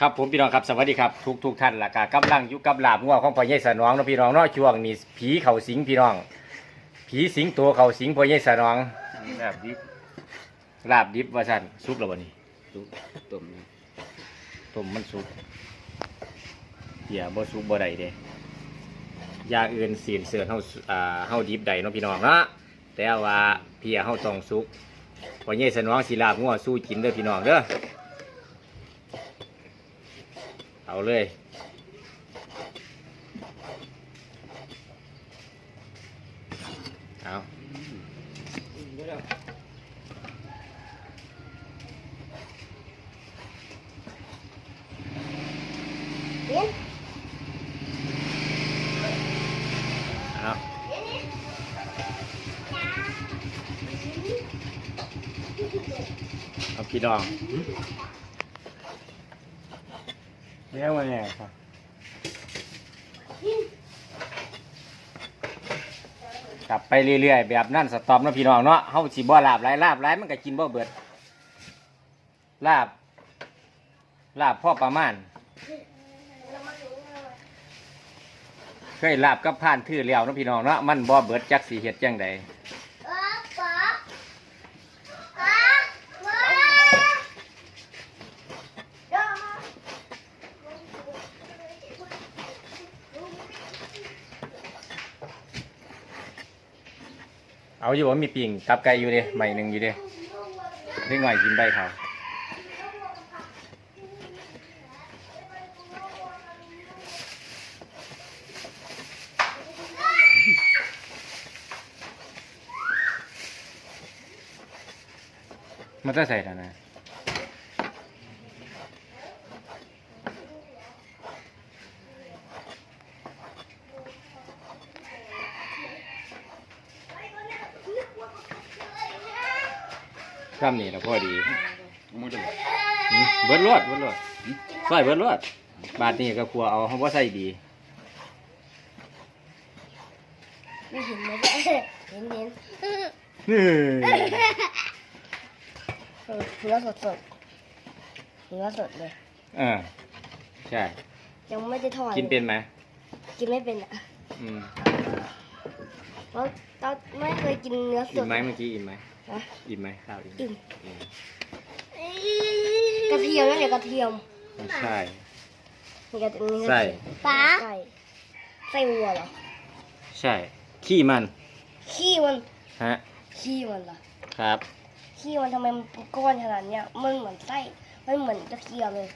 ครับผมพี่น้องครับสวัสดีครับทุกทุกท่านล่ะกกำลังอยู่กับลาบงัวของพ่อใหญ่สนองเนาะพี่น้องเนาะช่วงนี้ผีเข่าสิงพี่น้อง ผีสิงตัวเข่าสิงพ่อใหญ่สนองแบบดิบลาบดิบว่าสั่นสุกแล้วบ่นี่ซุปต้มต้มมันสุกเดี๋ยวบ่สุกบ่ได้เด้อยาอื่นสีนเสือนเฮาอ่าเฮาดิบได้เนาะพี่น้องเนาะแต่ว่าเพียเฮาต้องสุกพ่อใหญ่สนองสิลาบงัวสู้กินเด้อพี่น้องเด้อ เอาเลย เอาเอาเอาพี่น้อง เลี้ยงมาเนี่ยครับกลับไปเรื่อยๆ แบบนั่นสต็อปนะพี่น้องเนาะเฮาสิบ่ลาบหลายลาบหลายมันก็กินบ่เบิดลาบ ลาบพ่อประมาณ เคยลาบกับผ่านทื่อแล้วเนาะพี่น้องเนาะมันบ่เบิดจักสีเฮ็ดจังใด เอาอยู่ว่ามีปิ่งตับไก่อยู่เด้ใหม่หนึ่งอยู่เด้เล็กหน่อยกินได้เขามันจะใส่ท่านะ ซ้ำนี่แล้วพอดีมึงจะบอกอืมเบิดรวดเบิดรวดใส่เบิดรวด บาทนี้ก็ครัวเอาเขาว่าใส่ดีไม่เห็นไหมเนี่ยเห็นเห็นนี่เออเนื้อสดสดๆเนื้อสดเลย เออใช่ ยังไม่ได้ทอดกินเป็นไหมกินไม่เป็นอะอืมเพราะตอนไม่เคยกินเนื้อสอิ่มดไหมเมื่อกี้อิ่มไหม ฮะอิ่มไหมข้าวอิ่มอิ่มอืมกระเทียมนั่นแหละกระเทียมไม่ใช่นี่กระเทียมไส้ป้าไส้ไส้วัวเหรอใช่ ขี้มัน ขี้มันฮะ ขี้มันเหรอครับ ขี้มันทำไมมันเป็นก้อนขนาดเนี้ยมันเหมือนไส้มันเหมือนกระเทียมเลย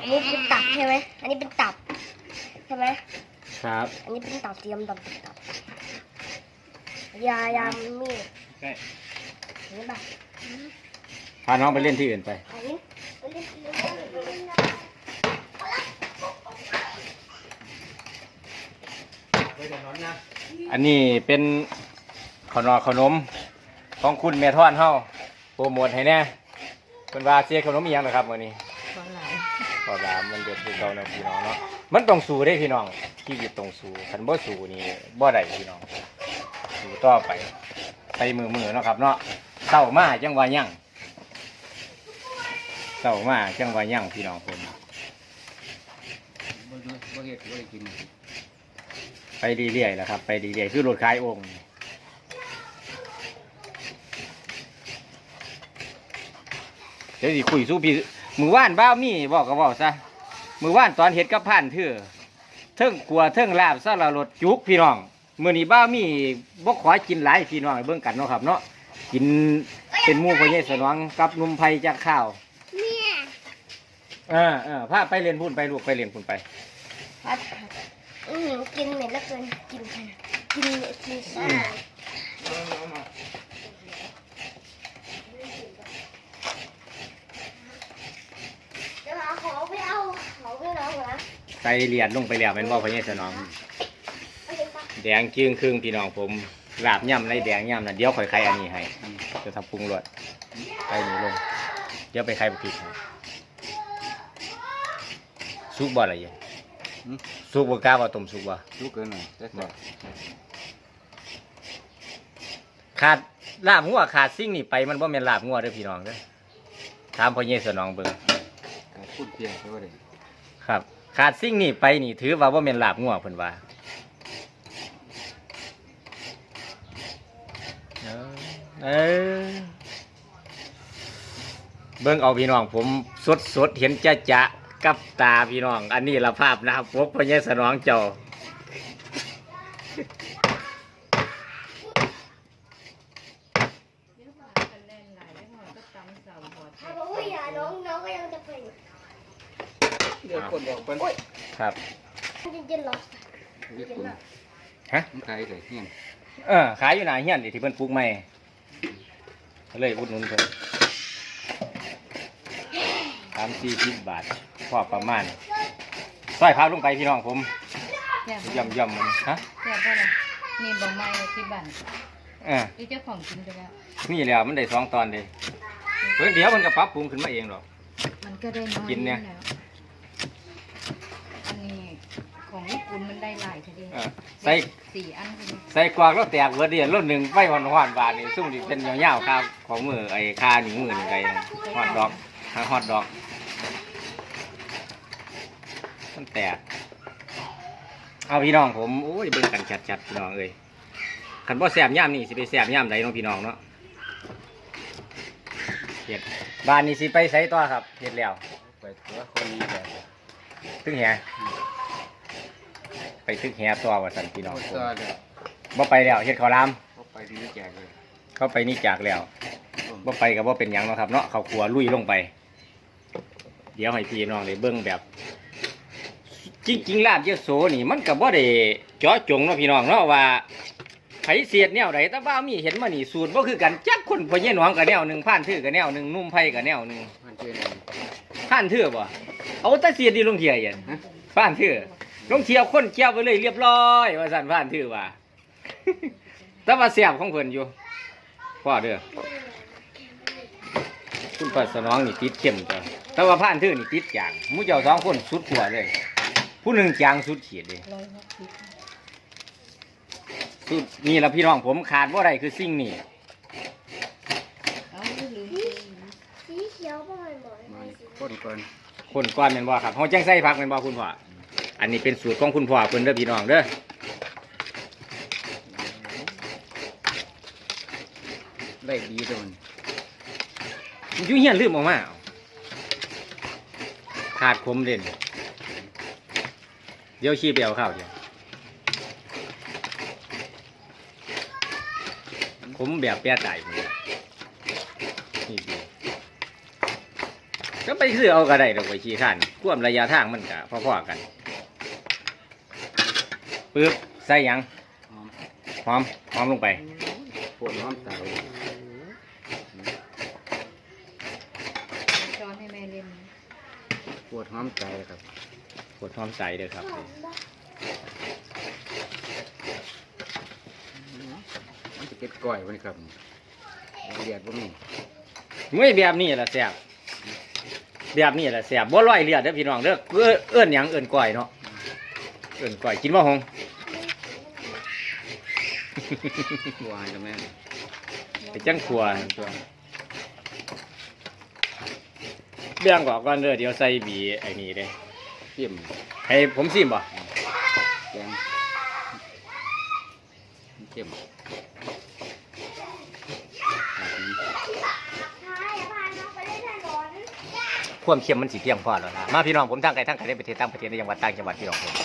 อันนี้เป็นตับใช่ไหมอันนี้เป็นตับใช่ไหม ครับ อันนี้เป็นตับเทียมตับตับยายามีดใช่เห็นปะพาน้องไปเล่นที่อื่นไป อันนี้อันนี้อันนี้เป็นขนมขนมของคุณแม่ท่อนเฮาโปรโมทให้แน่เป็นว่าเสียขนมอีหยังนะครับมื้อนี้ ขอลามันเดือดคือเก่านะพี่น้องเนาะมันต้องสู้ได้พี่น้องชีวิตต้องสู้คันบ่สู้นี่บ่ได้พี่น้องสู้ต่อไปไปมือมือเนาะครับ เนาะเศร้ามาจังว่ายังเศร้ามาจังว่ายังพี่น้องผมบ่บ่บ่เฮ็ดบ่ได้กินไปเรื่อยๆแหละครับ ไปเรื่อยๆคือรถขายองค์เดี๋ยวสิคุยสู้พี่ มือว่านบ้าวมีบอกก็บอกซะมือว่านตอนเห็ดกับผ่านเถื่อเทิงกลัวเทิงลาบซะละรถจุกพี่น้องมือนี้บ้าวมีบ่ขอกินหลายพี่น้องให้เบิ่งกันเนาะครับเนาะกินเป็นหมู่พ่อใหญ่สนองกับหนุ่มไผจากข้าวเนี่ยเออเออพาไปเรียนพุ่นไปลูกไปเรียนพุ่นไป พัดอืมกินเหม็นแล้วเกินกินค่ะกินกินซ่าเดี๋ยวหาของไปเอาของไปเอา เหรอไปเรียนลงไปแล้วแม่นบ่พ่อใหญ่สนองเอาไปปะแดงจึงครึ่งพี่น้องผมลาบย่ำไรแดงย่ำนะเดี๋ยวข่อยไข่อันนี้ให้จะทำปรุงรสไข่นี้ลง เดี๋ยวไปไข่บุกิให้ซุปบ่อะไรยังซุปบ่กล้าบ่ต้มซุปบ่ ลูกเกินหน่อยแต่บ่ขาดลาบงัวขาดสิ่งนี้ไปมันบ่แม่นลาบงัวเด้อพี่น้องเด้อถามพ่อเยสนองเบิ่งการพูดเพียงไปว่าได้ครับ ขาดสิ่งนี้ไปนี่ถือว่าบ่แม่นลาบงัวเพิ่นว่าเออเออเบิ่งเอาพี่น้อง ผมสดสดๆเห็นจะจะๆกับตาพี่น้อง อันนี้ละภาพนะครับพวกพ่อเยสนองเจ้าถ้าบอกว่าอย่าน้องน้องก็ยังจะเป็น เดี๋ยวคนบอกเป็นครับจริงๆหรอเรียกคนฮะมันขายเลยเงี้ยเออขายอยู่หนาเฮียนนี่ที่เพิ่นปลูกใหม่ก็เลยอุดหนุนเพิ่นสามสี่สิบบาทพอประมาณซอยพาลงไปพี่น้องผมแซ่บย่ำย่ำมันฮะแซ่บบ่ล่ะนี่บ่ไม้ที่บ้านเออนี่เจ้าของกินไปแล้วนี่แหล้วมันได้สองตอนเลยเพิ่นเดี๋ยวมันก็ปรับปรุงขึ้นมาเองหรอกมันก็ได้น้อยกินเนี่ย แล้วอันนี้ของญี่ปุ่นมันได้หลายที เดียวเออใส่สี่อันทีเดียวใส่กวากแล้วแตกเบิดเดียนรถหนึ่งไฟหอนหอนๆบาทนี่ซุ่มนี่เป็นยาวๆครับของมือไอ้คาหนึ่งมือหนึ่งไก่ฮอดดอกหาฮอดดอกมันแตกเอาพี่น้องผมโอ้ยเบิ่งกันชัดๆพี่น้องเอ้ยขันบ่แสบย่ามนี่สิไปแสบย่ามใดน้องพี่น้องเนาะเห็ดบ้านนี้สิไปใส่ต่อครับเห็ดแล้วไปตัวคนนี้แบบตึงแห ไปตึกแหต่อว่าสันพี่น้องโคตผมรเลยบ่ไปแล้วเห็ดข้าวหลามเขาไปที่นี่แจกเลยเข้าไปนี่จากแล้วบ่ไปกับว่าเป็นหยังเนาะครับเนาะเขาครัวลุยลงไป เดี๋ยวให้พี่น้องได้เบิ่งแบบ จริงๆลาบเยอะโสนี่ มันก็บ่ได้เจาะจงเนาะพี่น้องเนาะว่าไผเสียดแนวใดแต่ว่ามีเห็นมานี่สูตรบ่คือกันจักคนพ่อใหญ่หนองกับแนวหนึงผ่านทื่อกับแนวหนึงนุ่มไผกับแนวหนึงมันเจอเนี่ยผ่านทื่อบ่เอาแต่เสียดดีลงเทียยันผ่านทื่อ ลงเทียคนเกี่ยวไปเลยเรียบร้อย ว่าสั่นผ่านทื่อว่า แต่ว่าแซ่บของเพิ่นอยู่พ่อเด้อคุณปัสนองนี่ติดเข้มจ้ะแต่ว่าผ่านทื่อนี่ติดจางหมู่เจ้าสองคนสุดขัวเลย ผู้หนึ่งจางสุดขีดเลยร้อยหกสิบสุดนี่ละพี่น้องผมขาดว่าไรคือสิ่งนี้เอาลืมสีเขียวประมาณบ่อยมันคนก่อนคนก้อนเป็นบ่ครับเขาจังใส่ผักเป็นบ่คุณพ่อ อันนี้เป็นสูตรของคุณพ่อเพิ่นเด้อพี่น้องเด้อได้ดีตัวมันมันอยู่เฮียนลืมออกมาเอาขาดคมเด่นเดี๋ยวชี้ไปเอาข้าวเดี๋ยวผมแบบแปรตายผมนี่ดีก็ไปซื้อเอาก็ได้ดอกไปชี้ข้านควมระยะทางมันก็พอๆกัน ปึ๊บใส่หยังหอมหอมหอมลงไปปวดน้ำตาเลยช้อนให้แม่เล่นปวดน้ำใจเลยครับกดหอมใส่เด้อครับมันจะเก็ดก้อยวันนี้ครับละเอียดว่ามีไม่แบบนี้ละแสบแบบนี้ละแสบบ่ร้อยเลือดเด้อพี่น้องเด้อเอื้อเอื้อนหยังเอื้อนก้อยเนาะเอื้อนก้อยกินบ่หง วายกับแม่ไปจังขัวตัวเรื่องก่อนก่อนเด้อเดี๋ยวใส่บีไอ้นี่เด้เยี่ยมให้ผมซิมบ่แกงเยี่ยมใช่พาน้องไปเล่นถนนความเค็มมันสิเพียงพอแล้วนะมาพี่น้องผมทั้งไกลทั้งไกลในประเทศต่างประเทศในจังหวัดต่างจังหวัดพี่น้องผม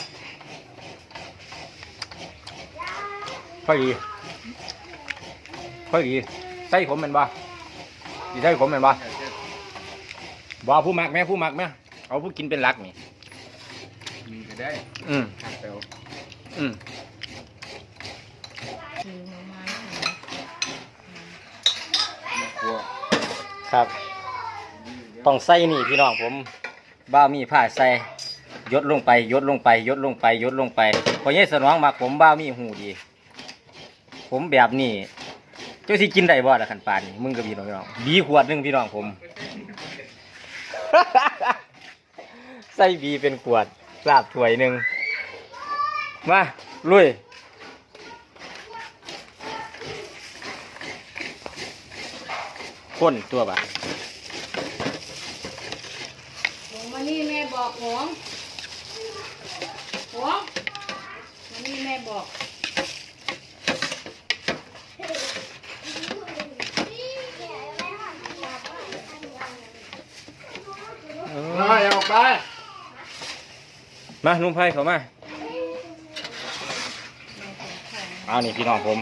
ค่อยดีค่อยดีใส่ผมแม่นบ่สิใส่ผมแม่นบ่บ่เอาผู้มักแม่ผู้มักแม่เอาผู้กินเป็นหลักนี่มีก็ได้อืมหักเตาอืมคือหน่อไม้ครัวครับ ต้องใส่นี่พี่น้องผมบ้าวมีผ้าใส่ยดลงไปยดลงไปยดลงไปยดลงไปพอเยสนองมาผมบ้าวมีหูดี ผมแบบนี้ เจ้าสิกินได้บ่ล่ะขันปานนี่มึงกับพี่น้องพี่น้องบีขวดหนึงพี่น้องผม ใส่บีเป็นขวดลาบถ้วยหนึ่งมาลุยข้นตัวบ่าหงมานี่แม่บอกหงหงมานี่แม่บอก มาอย่าออก ไป มาลุงไพ่เขามาเอานี่พี่น้องผม